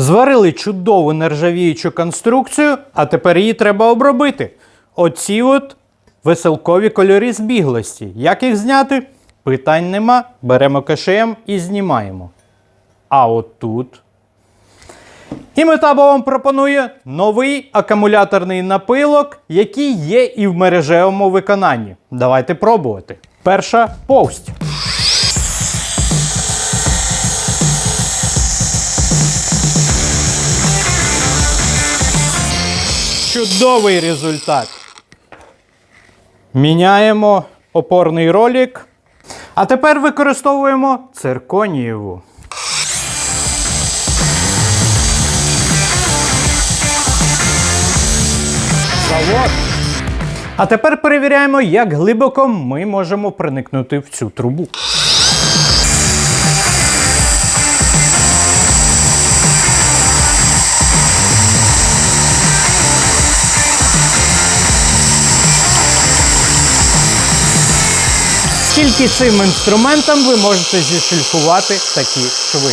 Зварили чудову нержавіючу конструкцію, а тепер її треба обробити. Оці от веселкові кольори збіглості. Як їх зняти? Питань нема. Беремо КШМ і знімаємо. А от тут. І Метабо вам пропонує новий акумуляторний напилок, який є і в мережевому виконанні. Давайте пробувати. Перша повсть. Чудовий результат. Міняємо опорний ролик. А тепер використовуємо цирконієву. Завод. А тепер перевіряємо, як глибоко ми можемо проникнути в цю трубу. Тільки цим інструментом ви можете зішліфувати такі шви.